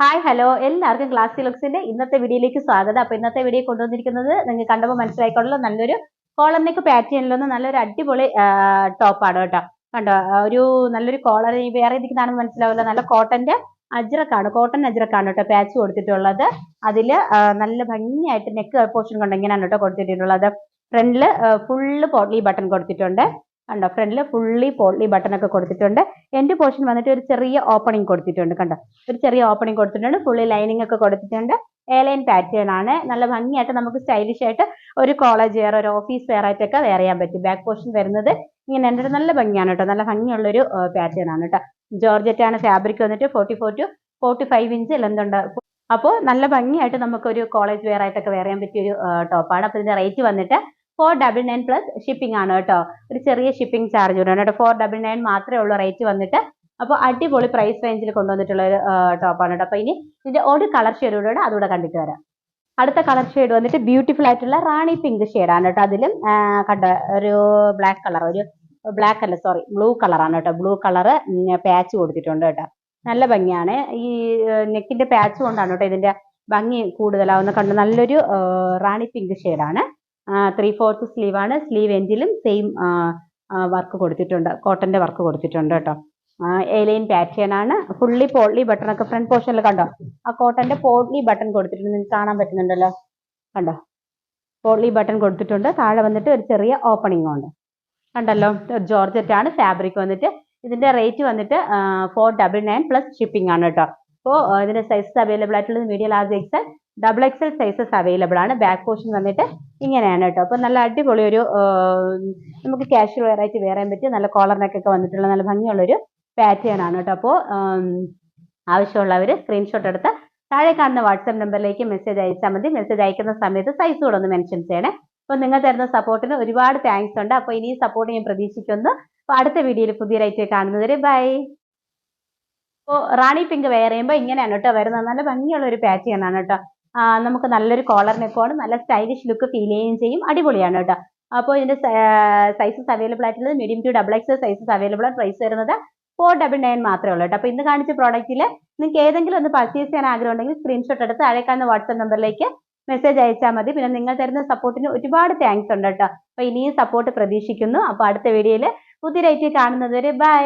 Hi hello എല്ലാവർക്കും class ലുക്സിന്റെ ഇന്നത്തെ വീഡിയോയിലേക്ക് സ്വാഗതം. അപ്പൊ ഇന്നത്തെ വീഡിയോ കൊണ്ടുവന്നിരിക്കുന്നത് നിങ്ങൾ കണ്ടപ്പോൾ മനസ്സിലായിക്കൊള്ളുള്ള നല്ലൊരു കോളർ പാറ്റേണിലൊന്ന് നല്ലൊരു അടിപൊളി ടോപ്പാണ് കേട്ടോ. കണ്ടോ? ഒരു നല്ലൊരു കോളർ വേറെ കാണുമ്പോൾ മനസ്സിലാവില്ല. നല്ല കോട്ടന്റെ അജ്രക്കാണ് കോട്ടൺ അജ്രക്കാണ് കേട്ടോ പാച്ച് കൊടുത്തിട്ടുള്ളത്. അതിൽ നല്ല ഭംഗിയായിട്ട് നെക്ക് പോർഷൻ കൊണ്ട്? ഇങ്ങനെയാണ് കേട്ടോ കൊടുത്തിട്ടുള്ളത്. ഫ്രണ്ടിൽ ഫുള്ള് പോട്ട്ലി ബട്ടൺ കൊടുത്തിട്ടുണ്ട്. കണ്ടോ? ഫ്രണ്ടിൽ ഫുള്ളി പോളി ബട്ടൺ ഒക്കെ കൊടുത്തിട്ടുണ്ട്. എന്റെ പോർഷൻ വന്നിട്ട് ഒരു ചെറിയ ഓപ്പണിംഗ് കൊടുത്തിട്ടുണ്ട് കണ്ടോ? ഒരു ചെറിയ ഓപ്പണിംഗ് കൊടുത്തിട്ടുണ്ട്. ഫുള്ളി ലൈനിങ് ഒക്കെ കൊടുത്തിട്ടുണ്ട്. എയർലൈൻ ലൈൻ പാറ്റേൺ ആണ്. നല്ല ഭംഗിയായിട്ട് നമുക്ക് സ്റ്റൈലിഷ് ആയിട്ട് ഒരു കോളേജ് വെയർ ഒരു ഓഫീസ് വെയർ ആയിട്ടൊക്കെ വെയർ ചെയ്യാൻ പറ്റും. ബാക്ക് പോർഷൻ വരുന്നത് ഇങ്ങനെ എന്റെ നല്ല ഭംഗിയാണ് കേട്ടോ. നല്ല ഭംഗിയുള്ളൊരു പാറ്റേൺ ആണ് കേട്ടോ. ജോർജറ്റ് ആണ് ഫാബ്രിക് വന്നിട്ട് forty four to forty five inch എന്തുണ്ട് അപ്പോൾ നല്ല ഭംഗിയായിട്ട് നമുക്കൊരു കോളേജ് വെയർ ആയിട്ടൊക്കെ വെയർ ചെയ്യാൻ പറ്റിയ ഒരു ടോപ്പാണ് അപ്പോൾ ഇതിന്റെ റേറ്റ് വന്നിട്ട് four double nine plus shipping ആണ് കേട്ടോ. ഒരു ചെറിയ ഷിപ്പിംഗ് ചാർജ് വരും കേട്ടോ. ഫോർ ഡബിൾ നയൻ മാത്രമേ ഉള്ളൂ റേറ്റ് വന്നിട്ട്. അപ്പോൾ അടിപൊളി പ്രൈസ് റേഞ്ചിൽ കൊണ്ടുവന്നിട്ടുള്ള ഒരു ടോപ്പാണ് കേട്ടോ. അപ്പോൾ ഇനി ഇതിന്റെ ഒരു കളർ ഷെയ്ഡോടെ അതുകൂടെ കണ്ടിട്ട് വരാം. അടുത്ത കളർ ഷെയ്ഡ് വന്നിട്ട് ബ്യൂട്ടിഫുൾ ആയിട്ടുള്ള റാണി പിങ്ക് ആണ് കേട്ടോ. അതിലും കണ്ട ഒരു ബ്ലാക്ക് കളർ ഒരു ബ്ലാക്ക് അല്ല സോറി ബ്ലൂ കളറാണ് കേട്ടോ. ബ്ലൂ കളർ പാച്ച് കൊടുത്തിട്ടുണ്ട് കേട്ടോ. നല്ല ഭംഗിയാണ്. ഈ നെക്കിന്റെ പാച്ച് കൊണ്ടാണ് കേട്ടോ ഇതിന്റെ ഭംഗി കൂടുതലാവുന്ന കണ്ട് നല്ലൊരു റാണി പിങ്ക് ഷെയ്ഡാണ് ത്രീ ഫോർത്ത് സ്ലീവ് ആണ്. സ്ലീവ് എൻഡിലും സെയിം വർക്ക് കൊടുത്തിട്ടുണ്ട്. കോട്ടന്റെ വർക്ക് കൊടുത്തിട്ടുണ്ട് കേട്ടോ. എലൈൻ പാറ്റേൺ ആണ്. ഫുള്ളി പോളി ബട്ടൺ ഒക്കെ ഫ്രണ്ട് പോർഷനിൽ കണ്ടോ? ആ കോട്ടന്റെ പോളി ബട്ടൺ കൊടുത്തിട്ടുണ്ട്. നിങ്ങൾക്ക് കാണാൻ പറ്റുന്നുണ്ടല്ലോ. കണ്ടോ? പോളി ബട്ടൺ കൊടുത്തിട്ടുണ്ട്. താഴെ വന്നിട്ട് ഒരു ചെറിയ ഓപ്പണിംഗ് ഉണ്ട്. കണ്ടല്ലോ? ജോർജറ്റ് ആണ്. ഫാബ്രിക് വന്നിട്ട്. ഇതിന്റെ റേറ്റ് വന്നിട്ട് four double nine plus shipping ആണ് കേട്ടോ. അപ്പോൾ ഇതിന്റെ സൈസസ് അവൈലബിൾ ആയിട്ടുള്ളത് medium large XL double XL sizes available ആണ്. ബാക്ക് പോർഷൻ വന്നിട്ട് ഇങ്ങനെയാണ് കേട്ടോ. അപ്പോൾ നല്ല അടിപൊളി ഒരു നമുക്ക് കാഷ്വൽ വെയർ ആയിട്ട് വേറെ പറ്റിയ നല്ല കോളറിനൊക്കെ വന്നിട്ടുള്ള നല്ല ഭംഗിയുള്ളൊരു പാറ്റേൺ ആണ് കേട്ടോ. അപ്പോൾ ആവശ്യമുള്ളവർ സ്ക്രീൻഷോട്ട് എടുത്ത് താഴെ കാണുന്ന വാട്സാപ്പ് നമ്പറിലേക്ക് മെസ്സേജ് അയച്ചാൽ മതി. മെസ്സേജ് അയക്കുന്ന സമയത്ത് സൈസ് കൂടെ ഒന്ന് മെൻഷൻ ചെയ്യണേ. അപ്പോൾ നിങ്ങൾ തരുന്ന സപ്പോർട്ടിന് ഒരുപാട് താങ്ക്സ് ഉണ്ട്. അപ്പോൾ ഇനി സപ്പോർട്ട് ഞാൻ പ്രതീക്ഷിക്കുന്നു. അപ്പോൾ അടുത്ത വീഡിയോയിൽ പുതിയ റൈറ്റ് കാണുന്നവരെ ബൈ അപ്പോൾ റാണി പിങ്ക് വെയർ ചെയ്യുമ്പോൾ ഇങ്ങനെയാണ് കേട്ടോ വരുന്നത്. നല്ല ഭംഗിയുള്ള ഒരു പാറ്റേൺ ആണ് കേട്ടോ. നമുക്ക് നല്ലൊരു കോളർ നെക്കോണ് നല്ല സ്റ്റൈലിഷ് ലുക്ക് ഫീൽ ചെയ്യുകയും ചെയ്യും. അടിപൊളിയാണ് കേട്ടോ. അപ്പോൾ ഇതിന്റെ സൈസസ് അവൈലബിൾ ആയിട്ടുള്ളത് medium to double X sizes available ആണ് പ്രൈസ് വരുന്നത്. ഫോർ ഡബിൾ നയൻ മാത്രമേ ഉള്ളൂ കേട്ടോ. അപ്പോൾ ഇന്ന് കാണിച്ച പ്രോഡക്റ്റിൽ നിങ്ങൾക്ക് ഏതെങ്കിലും ഒന്ന് പർച്ചേസ് ചെയ്യാൻ ആഗ്രഹം ഉണ്ടെങ്കിൽ സ്ക്രീൻഷോട്ട് എടുത്ത് അഴക്കാവുന്ന വാട്സപ്പ് നമ്പറിലേക്ക് മെസ്സേജ് അയച്ചാൽ മതി. പിന്നെ നിങ്ങൾ തരുന്ന സപ്പോർട്ടിന് ഒരുപാട് താങ്ക്സ് ഉണ്ട് കേട്ടോ. അപ്പോൾ ഇനിയും സപ്പോർട്ട് പ്രതീക്ഷിക്കുന്നു. അപ്പോൾ അടുത്ത വീഡിയോയിൽ പുതിയ റേറ്റ് കാണുന്നതുവരെ ബൈ